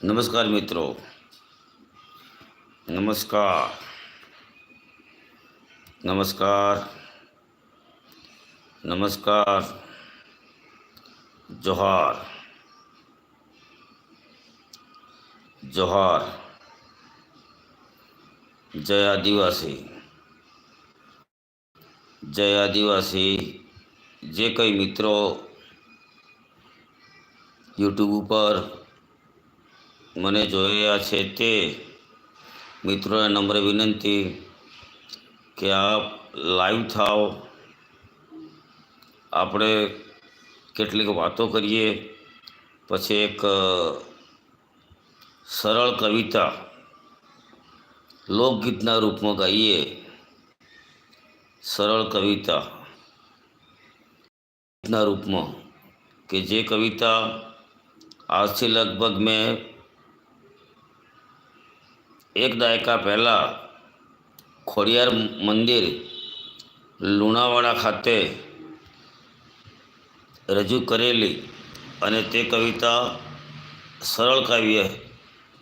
નમસ્કાર મિત્રો નમસ્કાર નમસ્કાર નમસ્કાર જોહાર જોહાર જય આદિવાસી જય આદિવાસી જે કંઈ મિત્રો યુટ્યુબ ઉપર મને જોયા છે તે મિત્રોને નમ્ર વિનંતી કે આપ લાઈવ થાઓ. આપણે કેટલીક વાતો કરીએ. પછી એક સરળ કવિતા લોકગીતના રૂપમાં ગાઈએ. સરળ કવિતા ના રૂપમાં કે જે કવિતા આજથી લગભગ મેં એક દાયકા પહેલાં ખોડિયાર મંદિર લુણાવાડા ખાતે રજૂ કરેલી અને તે કવિતા સરળ કાવ્ય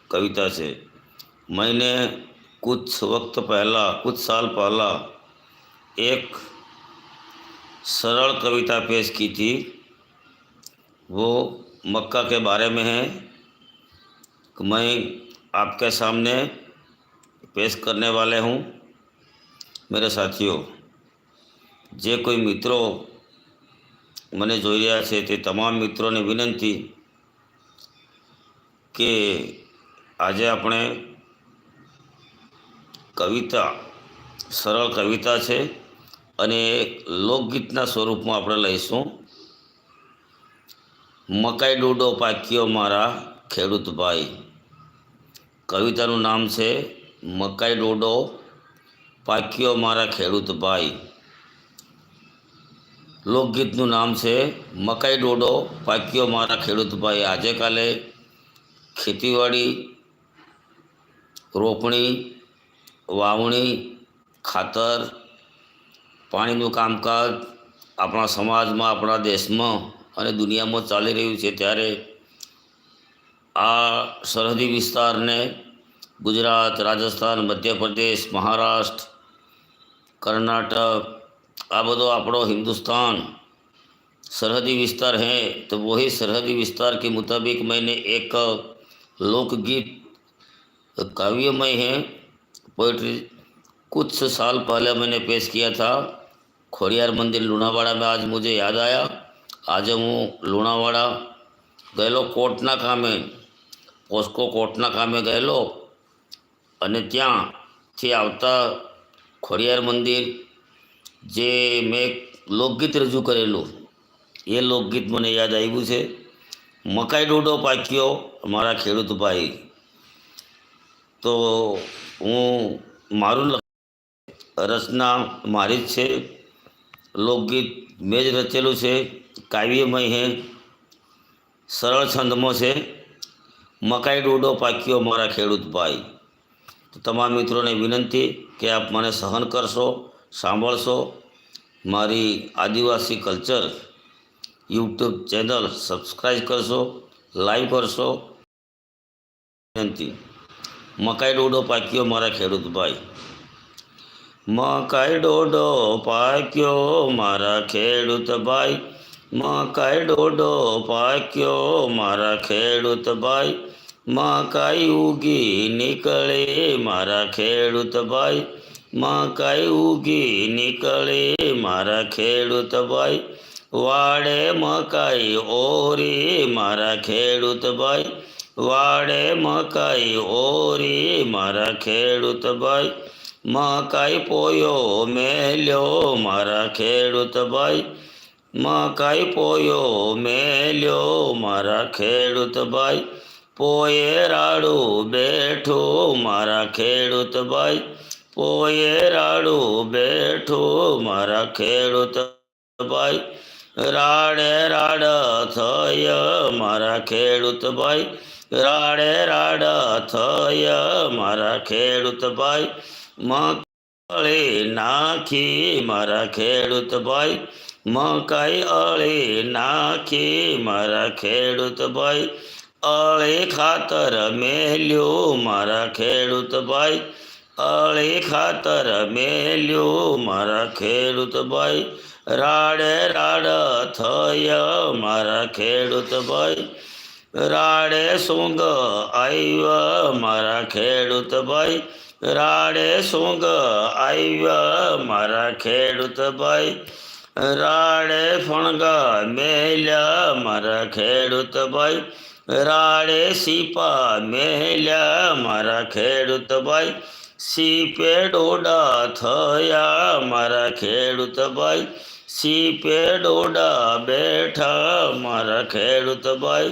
કવિતા છે मैंने कुछ वक्त पहला कुछ साल पहला एक सरल कविता पेश की थी वो मक्का के बारे में है कि मैं आपके सामने पेश करने वाले हूँ मेरे साथियों જે કોઈ મિત્રો મને જોઈ રહ્યા છે તે તમામ મિત્રોને વિનંતી કે આજે આપણે કવિતા સરળ કવિતા છે અને એક લોકગીતના સ્વરૂપમાં આપણે લઈશું મકાઈ ડોડો પાક્યો મારા ખેડૂત ભાઈ કવિતાનું નામ છે મકાઈ ડોડો પાક્યો મારા ખેડૂત ભાઈ. લોકગીતનું નામ છે મકાઈ ડોડો પાક્યો મારા ખેડૂત ભાઈ. આજે કાલે ખેતીવાડી, રોપણી, વાવણી, ખાતર, પાણીનું કામકાજ આપણા સમાજમાં, આપણા દેશમાં અને દુનિયામાં ચાલી રહ્યું છે. ત્યારે આ સરહદી વિસ્તારને ગુજરાત રાજસ્થાન મધ્યપ્રદેશ મહારાષ્ટ્ર કર્ણાટક આ બધો આપણો हिंदुस्तान सरहदी विस्तार है तो वही सरहदी विस्तार के मुताबिक मैंने एक लोकगीत काव्यमय है पोइट्री कुछ साल पहले मैंने पेश किया था खोड़ियार मंदिर लुणावाड़ा में आज मुझे याद आया આજે હું લુણાવાડા ગયેલો કોર્ટના કામે પોસ્કો કોર્ટના કામે ગયેલો અને ત્યાંથી આવતા ખોડિયાર મંદિર જે મેં લોકગીત રજૂ કરેલું, એ લોકગીત મને યાદ આવ્યું છે. મકાઈ ડોડો પાક્યો મારા ખેડૂત ભાઈ. તો હું મારું રચના મારી જ છે. લોકગીત મેં જ રચેલું છે. કાવ્યમય હે. સરળ છંદમાં છે. મકાઈ ડોડો પાક્યો મારા ખેડૂત ભાઈ. તો તમામ મિત્રોને વિનંતી કે આપ મને સહન કરશો, સાંભળશો. મારી આદિવાસી કલ્ચર યુટ્યુબ ચેનલ સબસ્ક્રાઈબ કરશો લાઈવ કરશો. વિનંતી. મકાઈ ડોડો પાક્યો મારા ખેડૂત ભાઈ. મકાઈ ડોડો પાક્યો મારા ખેડૂત ભાઈ. મકાઈ ડોડો પાક્યો મારા ખેડૂત ભાઈ. મકાઈ ઉગી નીકળે મારા ખેડૂત ભાઈ. મકાઈ ઉગી નીકળે મારા ખેડૂત ભાઈ. વાડે મકાઈ ઓરી મારા ખેડૂત ભાઈ. વાડે મકાઈ ઓરી મારા ખેડૂત ભાઈ. મકાઈ પોયો મેલ્યો મારા ખેડૂત ભાઈ. મકાઈ પોયો મેલ્યો મારા ખેડૂત ભાઈ. પોયે રાડું બેઠું મારા ખેડૂત ભાઈ. પોયે રાડું બેઠું મારા ખેડૂત ભાઈ. રાડે રાડ થય મારા ખેડૂત ભાઈ. રાડે રાડ થય મારા ખેડૂત ભાઈ. મકાઈ નાખી મારા ખેડૂત ભાઈ. મકાઈ અળી નાખી મારા ખેડૂત ભાઈ. અળે ખાતર મેલ્યો મારા ખેડૂત ભાઈ. અળે ખાતર મેલ્યો મારા ખેડૂત ભાઈ. રાડે રાડ થયા મારા ખેડૂત ભાઈ. રાડે સૂંગ આવ્યા મારા ખેડૂત ભાઈ. રાડે સૂંગ આવ્યા મારા ખેડૂત ભાઈ. રાડે ફણગા મેલ્યા મારા ખેડૂત ભાઈ. રાડે સીપા મેલ્યા મારા ખેડૂત ભાઈ સીપે ડોડા થયા મારા ખેડૂત ભાઈ સીપે ડોડા બેઠા મારા ખેડૂત ભાઈ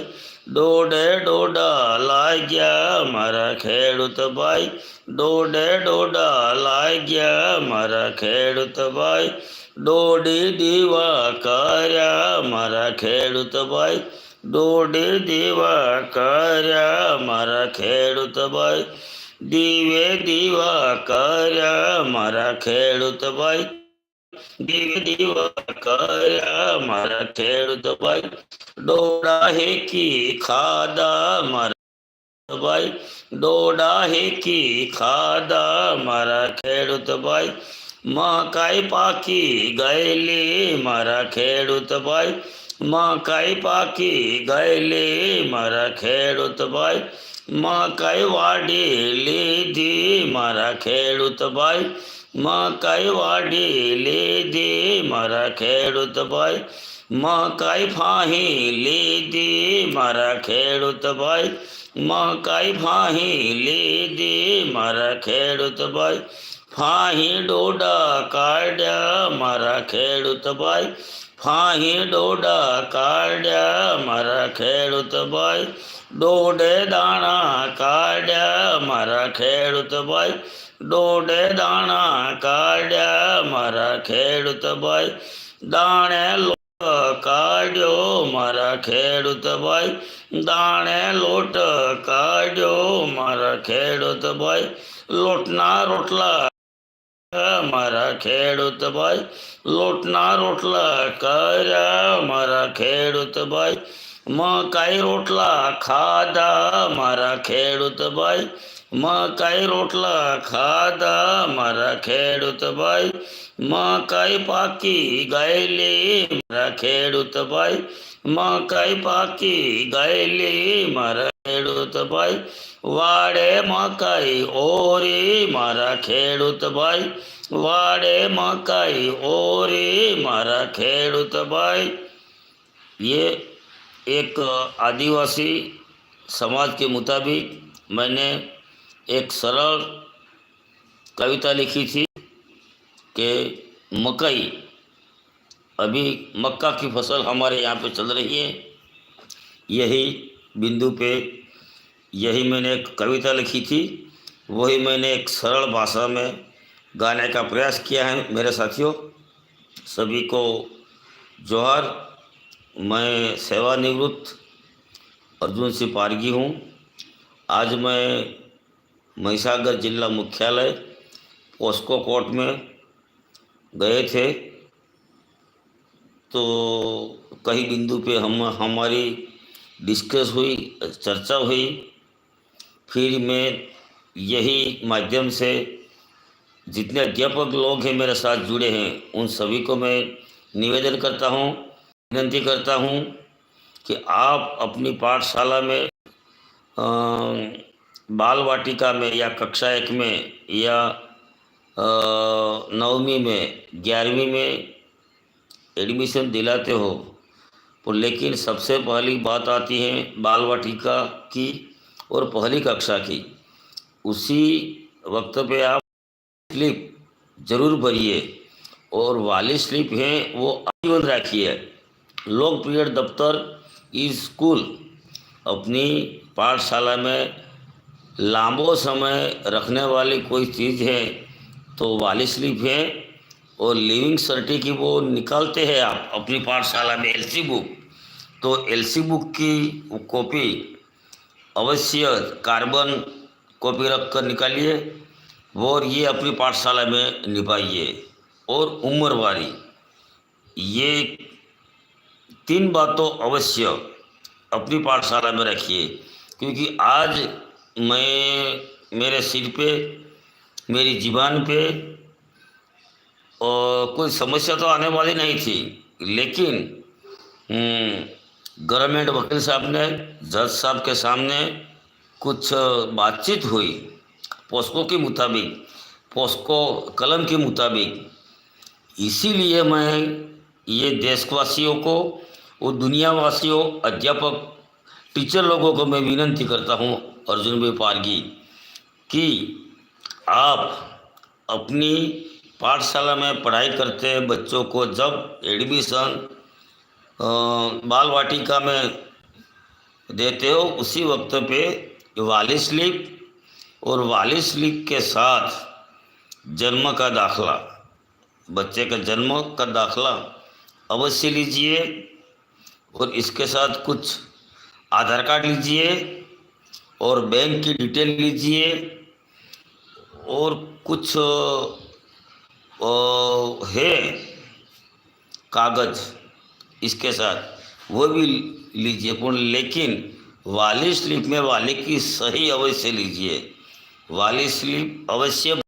ડોડે ડોડા લાગ્યા મારા ખેડૂત ભાઈ ડોડે ડોડા લાગ્યા મારા ખેડૂત ભાઈ દોડી દીવા કર્યા મારા ખેડૂત ભાઈ દોડી દીવા કર્યા મારા ખેડૂત ભાઈ. દીવે દીવા કર્યા મારા ખેડૂત ભાઈ. દીવે દીવા કર્યા મારા ખેડૂત ભાઈ. ડોડા હેકી ખાધા મારા ભાઈ. ડોડા હેકી ખાધા મારા ખેડૂત ભાઈ. મકાઈ પાકી ગયેલી મારા ખેડૂત ભાઈ. મકાઈ પાકી ગયેલી મારા ખેડૂત ભાઈ. મકાઈ વાડી લીધી મારા ખેડૂત ભાઈ. મકાઈ વાડી લીધી મારા ખેડૂત ભાઈ. મકાઈ ફાહી લીધી મારા ખેડૂત ભાઈ. મકાઈ ફાહી લીધી મારા ખેડૂત ભાઈ. ફાહી ડોડા કાઢ્યા મારા ખેડૂત ભાઈ. ફાહી ડોડા કાઢ્યા મારા ખેડૂત ભાઈ. દોડે દાણા કાઢ્યા મારા ખેડૂત ભાઈ. દોડે દાણા કાઢ્યા મારા ખેડૂત ભાઈ. દાણે લોટ કાઢ્યો મારા ખેડૂત ભાઈ. દાણે લોટ કાઢ્યો મારા ખેડૂત ભાઈ. લોટના રોટલા મારા ખેડૂત ભાઈ, લોટના રોટલા કર્યા મારા ખેડૂત ભાઈ. મકાઈ રોટલા ખાધા મારા ખેડૂત ભાઈ. મકાઈ રોટલા ખાધા મારા ખેડૂત ભાઈ. મકાઈ પાકી ગયેલી મારા ખેડૂત ભાઈ. મકાઈ પાકી ગયેલી મારા ખેડૂત ભાઈ વાડે મકાઈ ઓરી મારા ખેડૂત ભાઈ વાડે મકાઈ ओरी मारा खेडूत भाई ये एक आदिवासी समाज के मुताबिक मैंने एक सरल कविता लिखी थी कि मकई अभी मक्का की फसल हमारे यहाँ पे चल रही है यही बिंदु पे यही मैंने एक कविता लिखी थी, वही मैंने एक सरल भाषा में गाने का प्रयास किया है, मेरे साथियों। सभी को जोहार। मैं सेवानिवृत्त अर्जुन सिंह पारगी हूँ। आज मैं महिसागर जिला मुख्यालय पोस्को कोर्ट में गए थे। तो कई बिंदु पे हम, हमारी डिस्कस हुई चर्चा हुई। फिर मैं यही माध्यम से जितने अध्यापक लोग हैं मेरे साथ जुड़े हैं उन सभी को मैं निवेदन करता हूँ विनंती करता हूँ कि आप अपनी पाठशाला में अ, बाल वाटिका में या कक्षा एक में या नवमी में ग्यारहवीं में एडमिशन दिलाते हो। लेकिन सबसे पहली बात आती है बाल वाटिका की और पहली कक्षा की। उसी वक्त पे आप स्लिप ज़रूर भरिए और वाली स्लिप है, वो आजीवन रखिए। लोक पीरियड दफ्तर स्कूल अपनी पाठशाला में लांबो समय रखने वाली कोई चीज़ है तो वाली स्लिप है। और लिविंग सर्टिफिकेट वो निकालते हैं आप अपनी पाठशाला में एलसी बुक। तो एलसी बुक की कॉपी अवश्य कार्बन कॉपी रख कर निकालिए और ये अपनी पाठशाला में निभाइए। और उम्र उम्रवारी, ये तीन बातों अवश्य अपनी पाठशाला में रखिए, क्योंकि आज मैं, मेरे सिर पे, मेरी जीवान पे कोई समस्या तो आने वाली नहीं थी, लेकिन गवर्नमेंट वकील साहब ने, जज साहब के सामने कुछ बातचीत हुई, पोस्को के मुताबिक, पोस्को कलम के मुताबिक। इसीलिए मैं ये देशवासियों को, और दुनियावासियों, अध्यापक, टीचर लोगों को मैं विनंती करता हूँ, अर्जुन भाई पारगी, कि आप अपनी पाठशाला में पढ़ाई करते बच्चों को, जब एडमिशन बाल वाटिका में देते हो, उसी वक्त पे वाली स्लिप और वाली स्लिप के साथ जन्म का दाखला, बच्चे का जन्म का दाखला अवश्य लीजिए और इसके साथ कुछ आधार कार्ड लीजिए और बैंक की डिटेल लीजिए और कुछ है। कागज़ इसके साथ। वो भी लीजिए पूर्ण, लेकिन वाली स्लिप में वाली की सही अवश्य लीजिए। वाली स्लिप अवश्य,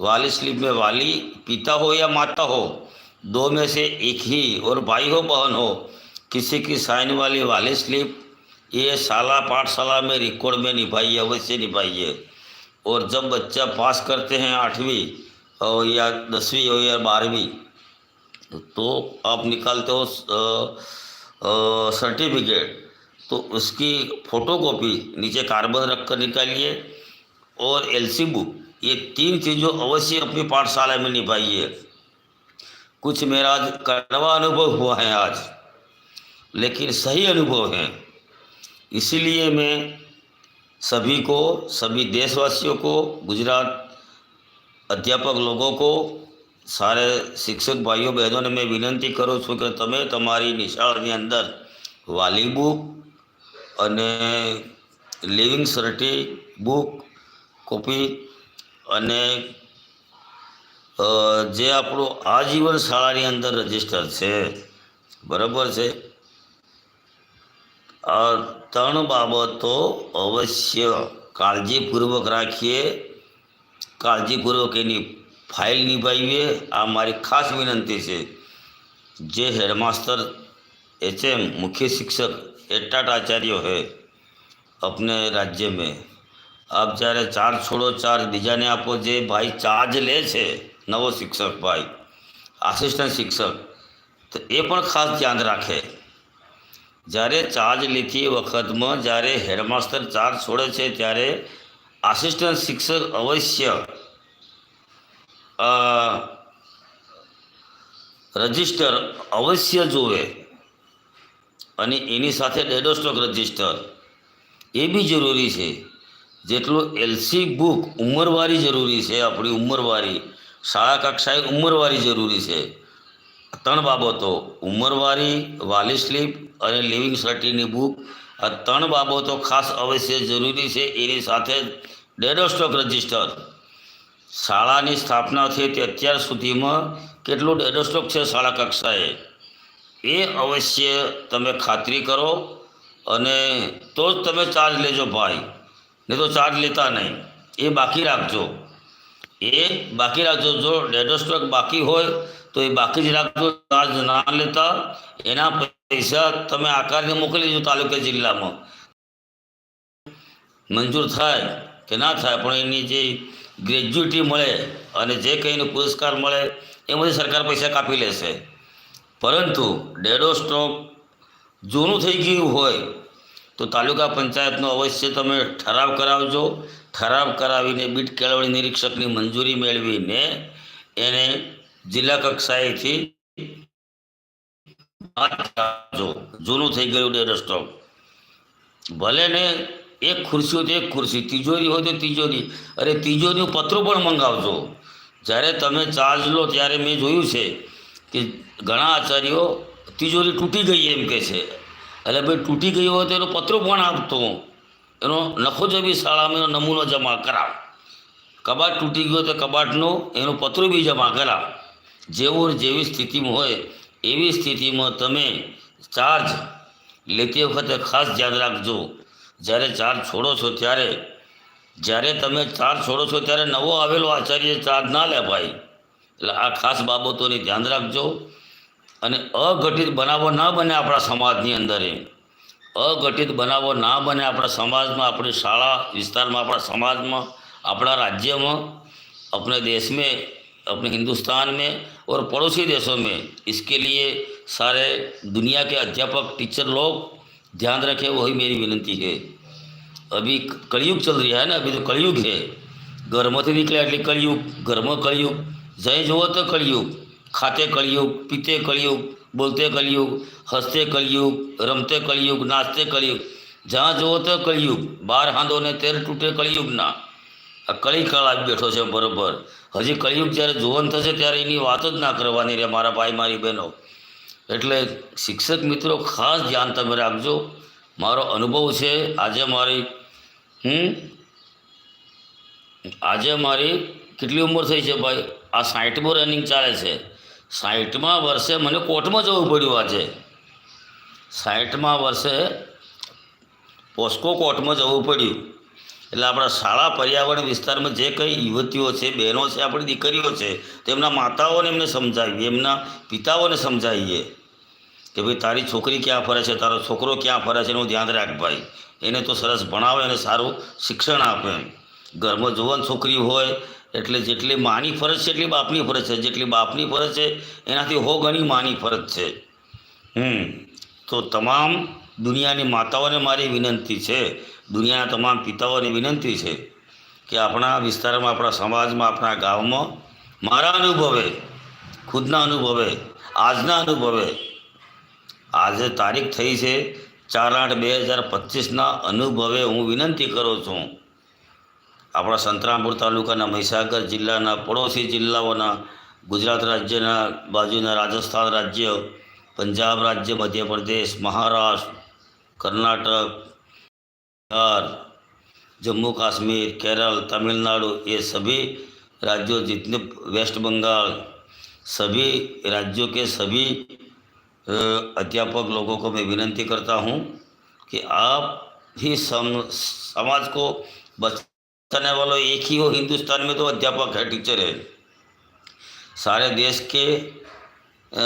वाली स्लिप में वाली पिता हो या माता हो, दो में से एक ही, और भाई हो, बहन हो, किसी की साइन वाली वाली स्लिप, ये शाला, पाठशाला में रिकॉर्ड में निभाइए, अवश्य निभाइए। और जब बच्चा पास करते हैं आठवीं और या दसवीं हो या बारहवीं तो आप निकालते हो सर्टिफिकेट तो उसकी फ़ोटोकॉपी नीचे कार्बन रख कर निकालिए और एलसी बुक, ये तीन चीज़ों अवश्य अपनी पाठशाला में निभाइए। कुछ मेरा आज कड़वा अनुभव हुआ है आज, लेकिन सही अनुभव है। इसीलिए मैं सभी को, सभी देशवासियों को, गुजरात અધ્યાપક લોકો કો, સારે શિક્ષક ભાઈઓ બહેનોને મેં વિનંતી કરું છું કે તમે તમારી નિશાળની અંદર વાલી બુક અને લિવિંગ સર્ટી બુક કોપી અને જે આપણું આજીવન શાળાની અંદર રજિસ્ટર છે, બરાબર છે? આ ત્રણ બાબતો અવશ્ય કાળજીપૂર્વક રાખીએ. કાળજીપૂર્વક એની ફાઇલ નિભાવીએ આ મારી ખાસ વિનંતી છે જે હેડમાસ્ટર एच एम मुख्य शिक्षक एटाट आचार्य है अपने राज्य में આપ જ્યારે ચાર્જ છોડો ચાર્જ બીજાને આપો જે ભાઈ ચાર્જ લે છે નવો શિક્ષક ભાઈ આસિસ્ટન્ટ શિક્ષક તો એ પણ ખાસ ધ્યાન રાખે જ્યારે ચાર્જ લેતી વખતમાં જ્યારે હેડમાસ્ટર ચાર્જ છોડે છે ત્યારે આસિસ્ટન્ટ શિક્ષક અવશ્ય અ, રજિસ્ટર અવશ્ય જોવે અને એની સાથે ડેડો સ્ટોક રજિસ્ટર. એ બી જરૂરી છે. જેટલું એલસી બુક ઉંમરવારી જરૂરી છે, આપણી ઉંમરવારી. શાળા કક્ષાએ ઉંમરવારી જરૂરી છે. ત્રણ બાબતો. ઉંમરવારી, વાલી સ્લીપ અને લિવિંગ સર્ટીની બુક. આ ત્રણ બાબતો ખાસ અવશ્ય જરૂરી છે. એની સાથે ડેડો સ્ટોક રજિસ્ટર. શાળાની સ્થાપના થઈ તે અત્યાર સુધીમાં કેટલું ડેડોસ્ટોક છે શાળા કક્ષાએ? એ અવશ્ય તમે ખાતરી કરો અને તો જ તમે ચાર્જ લેજો ભાઈ. નહીં તો ચાર્જ લેતા નહીં. એ બાકી રાખજો. એ બાકી રાખજો. જો ડેડોસ્ટોક બાકી હોય તો એ બાકી જ રાખજો. ચાર્જ ના લેતા એના પૈસા તમે આકારને મોકલી દેજો તાલુકા જિલ્લામાં. મંજૂર થાય કે ના થાય, પણ એની જે ગ્રેજ્યુટી મળે અને જે કંઈ પુરસ્કાર મળે, એમાંથી સરકાર પૈસા કાપી લેશે. પરંતુ ડેડો સ્ટોક જૂનું થઈ ગયું હોય, તો તાલુકા પંચાયતનો અવશ્ય તમે ઠરાવ કરાવજો. ઠરાવ કરાવીને બીટ કેળવણી નિરીક્ષકની મંજૂરી મેળવીને એને જિલ્લા કક્ષાએથી. જૂનું થઈ ગયું ડેડો સ્ટોક ભલે ને એક ખુરશી હોય તો એક ખુરશી, તિજોરી હોય તો તિજોરી. અરે તિજોરીનું પતરું પણ મંગાવજો. જ્યારે તમે ચાર્જ લો ત્યારે મેં જોયું છે કે ઘણા આચાર્યો તિજોરી તૂટી ગઈ એમ કે છે. એટલે ભાઈ તૂટી ગઈ હોય તો એનો પત્રો પણ આપતો. એનો નખો જબી શાળામાં, એનો નમૂનો જમા કરાવ. કબાટ તૂટી ગયો તો કબાટનો, એનું પત્રો બી જમા કરાવ. જેવું જેવી સ્થિતિમાં હોય, એવી સ્થિતિમાં તમે ચાર્જ લેતી વખતે ખાસ ધ્યાન રાખજો. જ્યારે ચાર્જ છોડો છો ત્યારે, જ્યારે તમે ચાર્જ છોડો છો ત્યારે નવો આવેલો આચાર્ય ચાર્જ ના લે ભાઈ. એટલે આ ખાસ બાબતોને ધ્યાન રાખજો. અને અઘટિત બનાવો ના બને આપણા સમાજની અંદર. એ અઘટિત બનાવો ના બને આપણા સમાજમાં, આપણી શાળા વિસ્તારમાં, આપણા સમાજમાં, આપણા રાજ્યમાં, આપણે દેશ મેં अपने हिंदुस्तान में और पड़ोसी देशों में इसके लिए सारे दुनिया के अध्यापक टीचर लोग ध्यान रखें वही मेरी विनती है अभी कलयुग चल रहा है ना अभी तो कलयुग है ઘરમાંથી નીકળ્યા એટલે કળિયુગ ઘરમાં કળિયુગ જઈ જુઓ તો કળિયુગ ખાતે કળિયુગ પીતે કળિયુગ બોલતે કળિયુગ હસતે કળિયુગ રમતે કળિયુગ નાચતે કળિયુગ જ્યાં જુઓ તો કળિયુગ બાર હાંધો ને તેર તૂટે કળિયુગના આ કળી કાળ આવી બેઠો છે બરોબર હજી કળિયુગ જ્યારે જોવન થશે ત્યારે એની વાત જ ના કરવાની રહે મારા ભાઈ મારી બહેનો એટલે શિક્ષક મિત્રો ખાસ ધ્યાન તમે રાખજો મારો અનુભવ છે, આજે મારી હું આજે મારી કેટલી ઉંમર થઈ છે ભાઈ? આ સાઠમું રનિંગ ચાલે છે. સાઠમાં વર્ષે મને કોર્ટમાં જવું પડ્યું આજે. સાઠમાં વર્ષે પોસ્કો કોર્ટમાં જવું પડ્યું. એટલે આપણા શાળા પર્યાવરણ વિસ્તારમાં જે કંઈ યુવતીઓ છે, બહેનો છે, આપણી દીકરીઓ છે, તેમના માતાઓને એમને સમજાવીએ, એમના પિતાઓને સમજાવીએ. કે ભાઈ, તારી છોકરી ક્યાં ફરે છે? તારો છોકરો ક્યાં ફરે છે? એનું ધ્યાન રાખ ભાઈ. એને તો સરસ ભણાવે અને સારું શિક્ષણ આપે ઘરમાં જુવાન છોકરી હોય, એટલે જેટલી માની ફરજ છે, એટલી બાપની ફરજ છે. જેટલી બાપની ફરજ છે, એનાથી હો ઘણી માની ફરજ છે. હમ. તો તમામ દુનિયાની માતાઓને મારી વિનંતી છે, દુનિયાના તમામ પિતાઓને વિનંતી છે, કે આપણા વિસ્તારમાં, આપણા સમાજમાં, આપણા ગામમાં મારા અનુભવે, ખુદના અનુભવે, આજના અનુભવે આજે તારીખ થઈ છે ચાર આઠ બે હજાર પચીસના અનુભવે હું વિનંતી કરું છું આપણા સંતરામપુર તાલુકાના મહીસાગર જિલ્લાના પડોશી જિલ્લાઓના ગુજરાત રાજ્યના બાજુના રાજસ્થાન રાજ્ય પંજાબ राज्य मध्य प्रदेश महाराष्ट्र कर्नाटक बिहार जम्मू कश्मीर केरल तमिलनाडु ये सभी राज्यों जितने वेस्ट बंगाल सभी राज्यों के सभी अ, अध्यापक लोगों को मैं विनती करता हूँ कि आप ही सम समाज को बचाने वालों एक ही हो हिंदुस्तान में तो अध्यापक है टीचर है सारे देश के अ,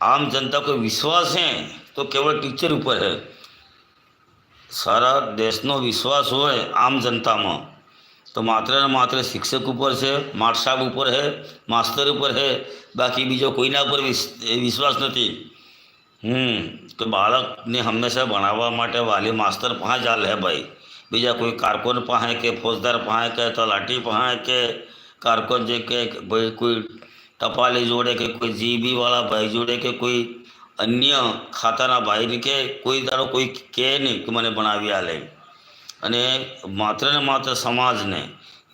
आम जनता को विश्वास है तो केवल टीचर ऊपर है સારા દેશનો વિશ્વાસ હોય આમ જનતામાં તો માત્ર ને માત્ર શિક્ષક ઉપર છે માઠ સાહેબ ઉપર છે, માસ્તર ઉપર છે, બાકી બીજો કોઈના ઉપર વિસ- વિશ્વાસ નથી. હમ, તો બાળકને હંમેશા ભણાવવા માટે વાલી માસ્તર પાસે જ હે ભાઈ. બીજા કોઈ કારકુન પાસે કે ફોજદાર પાસે કે તલાટી પાસે કે કારકુન જે કે ભાઈ કોઈ ટપાલી જોડે કે કોઈ જીબીવાળા ભાઈ જોડે કે કોઈ અન્ય ખાતાના ભાઈને કે કોઈ દાડો કોઈ કહે નહીં કે મને ભણાવી આલે. અને માત્ર ને માત્ર સમાજને,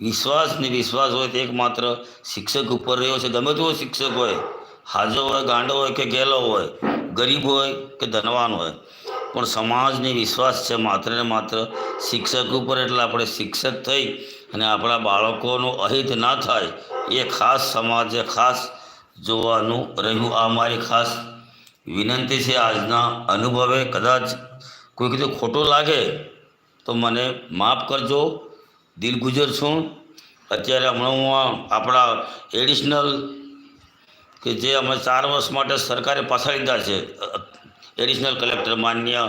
વિશ્વાસ ને વિશ્વાસ હોય તો એકમાત્ર શિક્ષક ઉપર રહ્યો છે. ગમે તેવો શિક્ષક હોય હાજો હોય, ગાંડો હોય કે ગેલો હોય, ગરીબ હોય કે ધનવાન હોય, પણ સમાજને વિશ્વાસ છે માત્ર ને માત્ર શિક્ષક ઉપર. એટલે આપણે શિક્ષક થઈ અને આપણા બાળકોનો અહિત ના થાય, એ ખાસ સમાજે ખાસ જોવાનું રહ્યું. આ મારી ખાસ વિનંતી છે. આજના અનુભવે કદાચ કોઈ કીધું ખોટું લાગે તો મને માફ કરજો, દિલ ગુજર છું. અત્યારે હમણાં હું આપણા એડિશનલ કે જે અમે ચાર વર્ષ માટે સરકારે પાછા લીધા છે, એડિશનલ કલેક્ટર માન્ય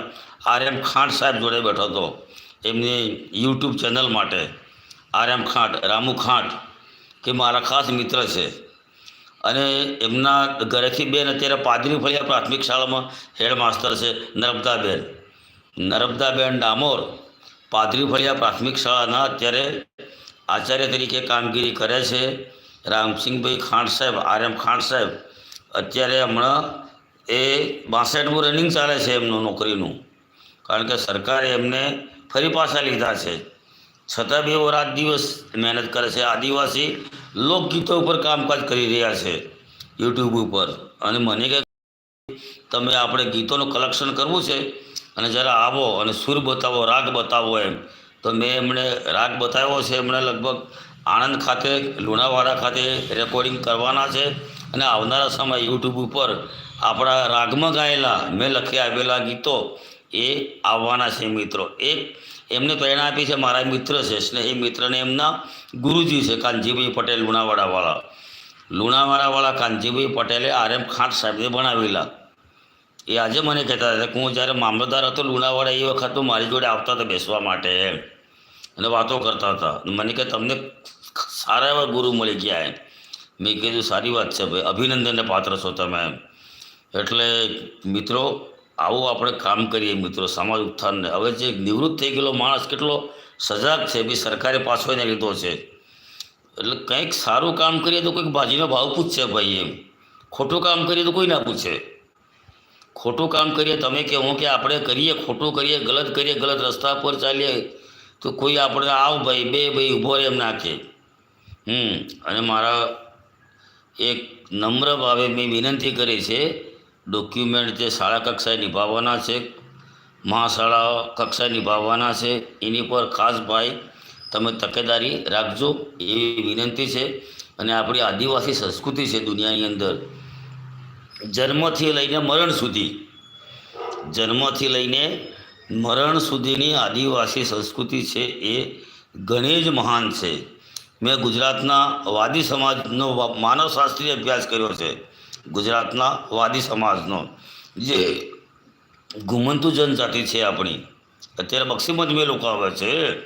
આર એમ ખાંટ સાહેબ જોડે બેઠો હતો, એમની યુટ્યુબ ચેનલ માટે. આર એમ ખાંટ રામુ ખાંટ કે મારા ખાસ મિત્ર છે. અને એમના ઘરેથી બેન અત્યારે પાદરી ફળિયા પ્રાથમિક શાળામાં હેડમાસ્તર છે, નર્મદાબેન. નર્મદાબેન ડામોર પાદરી ફળિયા પ્રાથમિક શાળાના અત્યારે આચાર્ય તરીકે કામગીરી કરે છે. રામસિંહભાઈ ખાંડ સાહેબ, આર એમ ખાંડ સાહેબ, અત્યારે હમણાં એ બાસઠમું રનિંગ ચાલે છે એમનું નોકરીનું. કારણ કે સરકારે એમને ફરી પાછા લીધા છે. છતાં બી રાત દિવસ મહેનત કરે છે. આદિવાસી લોકગીતો ઉપર કામકાજ કરી રહ્યા છે યુટ્યુબ ઉપર. અને મને કે તમે આપણે ગીતોનું કલેક્શન કરવું છે અને જરા આવો અને સુર બતાવો, રાગ બતાવો એમ. તો મેં એમણે રાગ બતાવ્યો છે, એમણે લગભગ આણંદ ખાતે, લુણાવાડા ખાતે રેકોર્ડિંગ કરવાના છે. અને આવનારા સમય યુટ્યુબ ઉપર આપણા રાગમાં ગાયેલા, મેં લખી આવેલા ગીતો એ આવવાના છે મિત્રો. એક એમને પ્રેરણા આપી છે મારા મિત્ર છે, સ્નેહી મિત્રને એમના ગુરુજી છે, કાનજીભાઈ પટેલ લુણાવાડાવાળા. લુણાવાડાવાળા કાનજીભાઈ પટેલે આર એમ ખાંટ સાહેબને બનાવેલા એ આજે મને કહેતા હતા કે હું જ્યારે મામલતદાર હતો લુણાવાડા એ વખત તો મારી જોડે આવતા હતા બેસવા માટે અને વાતો કરતા હતા. મને કહે તમને સારા એવા ગુરુ મળી ગયા એમ. મેં કીધું સારી વાત છે ભાઈ, અભિનંદનને પાત્ર છો તમે એટલે મિત્રો, આવું આપણે કામ કરીએ મિત્રો, સમાજ ઉત્થાનને. હવે જે નિવૃત્ત થઈ ગયેલો માણસ કેટલો સજાગ છે, બી સરકારે પાછો એને લીધો છે. એટલે કંઈક સારું કામ કરીએ તો કોઈક ભાજીનો ભાવ પૂછશે ભાઈ એમ. ખોટું કામ કરીએ તો કોઈ ના પૂછે. ખોટું કામ કરીએ, તમે કે હું કે આપણે કરીએ, ખોટું કરીએ, ગલત કરીએ, ગલત રસ્તા પર ચાલીએ, તો કોઈ આપણે આવ ભાઈ, બે ભાઈ ઊભો રહે એમ નાખે. હમ, અને મારા એક નમ્ર ભાવે મેં વિનંતી કરી છે ડોક્યુમેન્ટ જે શાળા કક્ષાએ નિભાવવાના છે, મહાશાળા કક્ષાએ નિભાવવાના છે, એની પર ખાસ ભાઈ તમે તકેદારી રાખજો એવી વિનંતી છે. અને આપણી આદિવાસી સંસ્કૃતિ છે દુનિયાની અંદર જન્મથી લઈને મરણ સુધી, જન્મથી લઈને મરણ સુધીની આદિવાસી સંસ્કૃતિ છે એ ઘણી જ મહાન છે. મેં ગુજરાતના વાદી સમાજનો માનવશાસ્ત્રીય અભ્યાસ કર્યો છે. ગુજરાતના વાદી સમાજનો. જે ઘુમંતુ જનજાતિ છે આપણી. અત્યારે બક્ષીમંજમાં લોકો આવે છે.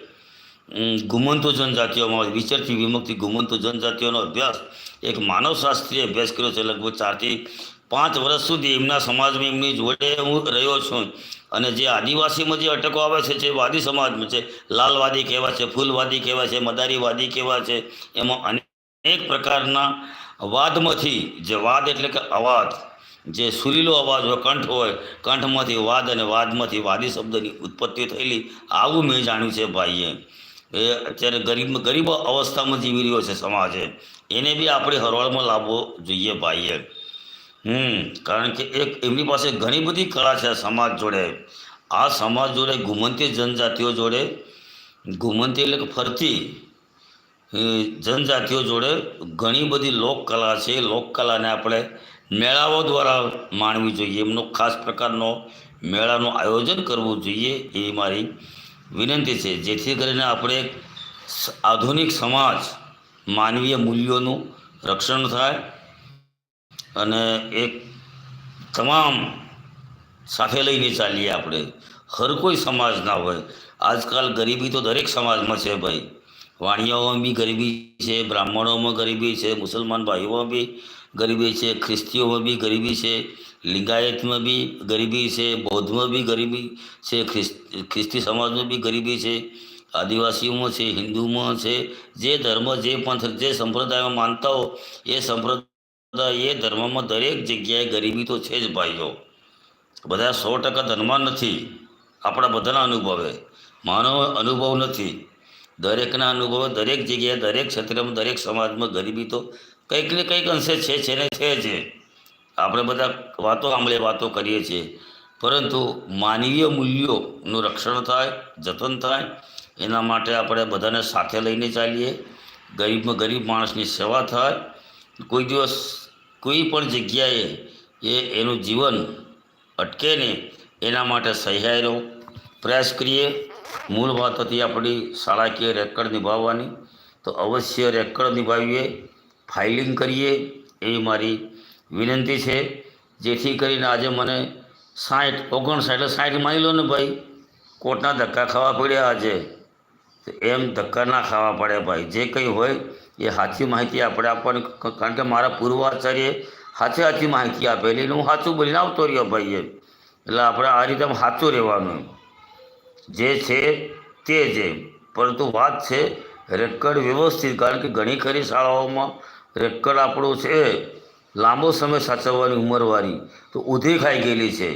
ઘુમંતુ જનજાતિઓમાં વિચરતી વિમુક્તિ ઘુમંતુ જનજાતિઓનો અભ્યાસ એક માનવશાસ્ત્રીય અભ્યાસ કર્યો છે. લગભગ ચારથી પાંચ વર્ષ સુધી એમના સમાજમાં એમની જોડે હું રહ્યો છું. અને જે આદિવાસીમાં જે અટકો આવે છે, જે વાદી સમાજમાં છે, લાલવાદી કહેવાય છે, ફૂલવાદી કહેવાય છે, મદારીવાદી કહેવાય છે, એમાં અનેક પ્રકારના વાદમાંથી, જે વાદ એટલે કે અવાજ, જે સુરીલો અવાજ હોય, કંઠ હોય, કંઠમાંથી વાદ અને વાદમાંથી વાદી શબ્દની ઉત્પત્તિ થયેલી, આવું મેં જાણ્યું છે ભાઈએ. એ અત્યારે ગરીબ ગરીબ અવસ્થામાં જીવી રહ્યો છે સમાજે. એને બી આપણે હરવાળમાં લાવવો જોઈએ ભાઈએ. હમ, કારણ કે એક એમની પાસે ઘણી બધી કળા છે સમાજ જોડે. આ સમાજ જોડે ઘુમંતી જનજાતિઓ જોડે, ઘુમંતી એટલે કે ફરતી જનજાતિઓ જોડે ઘણી બધી લોકકલા છે. એ લોકકલાને આપણે મેળાઓ દ્વારા માણવી જોઈએ. એમનો ખાસ પ્રકારનો મેળાનું આયોજન કરવું જોઈએ એ મારી વિનંતી છે. જેથી કરીને આપણે આધુનિક સમાજ માનવીય મૂલ્યોનું રક્ષણ થાય અને એક તમામ સાથે લઈને ચાલીએ આપણે. હર કોઈ સમાજ ના હોય. આજકાલ ગરીબી તો દરેક સમાજમાં છે ભાઈ. વાણિયાઓમાં બી ગરીબી છે, બ્રાહ્મણોમાં ગરીબી છે, મુસલમાન ભાઈઓમાં બી ગરીબી છે, ખ્રિસ્તીઓમાં બી ગરીબી છે, લિંગાયતમાં બી ગરીબી છે, બૌદ્ધમાં બી ગરીબી છે ખ્રિસ્તી સમાજમાં બી ગરીબી છે, આદિવાસીઓમાં છે, હિન્દુમાં છે, જે ધર્મ, જે પંથ, જે સંપ્રદાયમાં માનતા હો, એ સંપ્રદાય એ ધર્મમાં દરેક જગ્યાએ ગરીબી તો છે જ ભાઈઓ. બધા સો ટકા ધનવાન નથી. આપણા બધાના અનુભવે. માનવ અનુભવ નથી. દરેકના અનુભવે દરેક જગ્યાએ, દરેક ક્ષેત્રમાં, દરેક સમાજમાં ગરીબી તો કંઈક ને કંઈક અંશે છે છે ને છે જ. આપણે બધા વાતો આંબળે વાતો કરીએ છીએ. પરંતુ માનવીય મૂલ્યોનું રક્ષણ થાય, જતન થાય, એના માટે આપણે બધાને સાથે લઈને ચાલીએ. ગરીબમાં ગરીબ માણસની સેવા થાય કોઈ દિવસ કોઈ પણ જગ્યાએ એ એનું જીવન અટકે ને એના માટે સહિયારો પ્રયાસ કરીએ. મૂળ વાત હતી આપણી શાળાકીય રેકર્ડ નિભાવવાની. તો અવશ્ય રેકર્ડ નિભાવીએ. ફાઇલિંગ કરીએ એવી મારી વિનંતી છે. જેથી કરીને આજે મને સાઠ, ઓગણસાઠ સાઠ માની લો ને ભાઈ. કોર્ટના ધક્કા ખાવા પડ્યા આજે. એમ ધક્કા ના ખાવા પડે ભાઈ. જે કંઈ હોય એ સાચી માહિતી આપણે આપવાની કારણ કે મારા પૂર્વાચાર્ય સાચી સાચી માહિતી આપેલી અને હું સાચું બોલીને આવતો રહ્યો ભાઈ એમ. એટલે આપણે આ રીતે સાચું રહેવાનું જે છે તે છે પરંતુ વાત છે રેકર્ડ વ્યવસ્થિત, કારણ કે ઘણી ખરી શાળાઓમાં રેકર્ડ આપણું છે, લાંબો સમય સાચવવાની ઉંમરવાળી, તો ઉધી ખાઈ ગયેલી છે.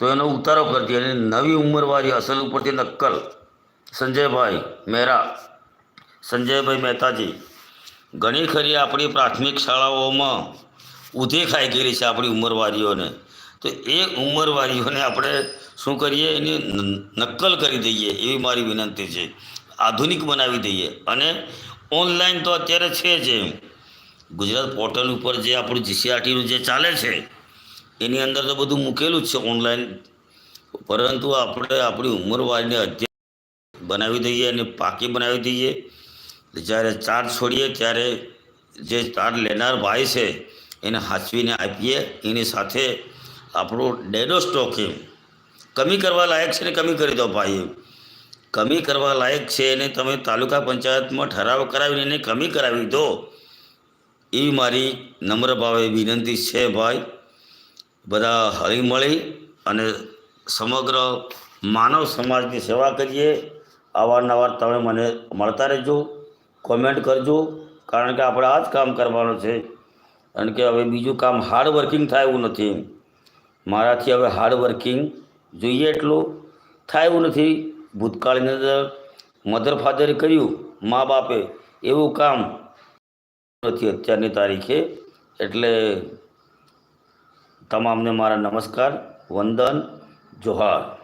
તો એનો ઉતારો કરતી અને નવી ઉંમરવાળી અસલ ઉપરથી નક્કલ. સંજયભાઈ મહેરા સંજયભાઈ મહેતાજી. ઘણી ખરી આપણી પ્રાથમિક શાળાઓમાં ઉધી ખાઈ ગયેલી છે આપણી ઉંમરવારીઓને. તો એ ઉંમરવારીઓને આપણે શું કરીએ? એની નક્કલ કરી દઈએ એવી મારી વિનંતી છે. આધુનિક બનાવી દઈએ. અને ઓનલાઈન તો અત્યારે છે જ ગુજરાત પોર્ટલ ઉપર જે આપણું જીસીઆરટીનું જે ચાલે છે, એની અંદર તો બધું મૂકેલું જ છે ઓનલાઈન. પરંતુ આપણે આપણી ઉંમરવાળીને અત્યારે બનાવી દઈએ અને પાકી બનાવી દઈએ. જ્યારે ચાર્જ છોડીએ ત્યારે જે ચાર્જ લેનાર ભાઈ છે, એને હાચવીને આપીએ. એની સાથે આપણું ડેડો સ્ટોક કમી કરવા લાયક છે ને કમી કરી દો ભાઈ કમી કરવા લાયક છે એને તમે તાલુકા પંચાયતમાં ઠરાવ કરાવીને એને કમી કરાવી દો. એવી મારી નમ્ર ભાવે વિનંતી છે ભાઈ. બધા હળીમળી અને સમગ્ર માનવ સમાજની સેવા કરીએ. અવારનવાર તમે મને મળતા રહેજો. કોમેન્ટ કરજો, કારણ કે આપણે આ જ કામ કરવાનું છે. કારણ કે હવે બીજું કામ હાર્ડ વર્કિંગ થાય એવું નથી. મારાથી હવે હાર્ડ વર્કિંગ જોઈએ એટલું થાય એવું નથી. ભૂતકાળની અંદર મધર ફાધરે કર્યું, મા બાપે એવું કામ નથી અત્યારની તારીખે. એટલે તમામને મારા નમસ્કાર, વંદન, જોહાર.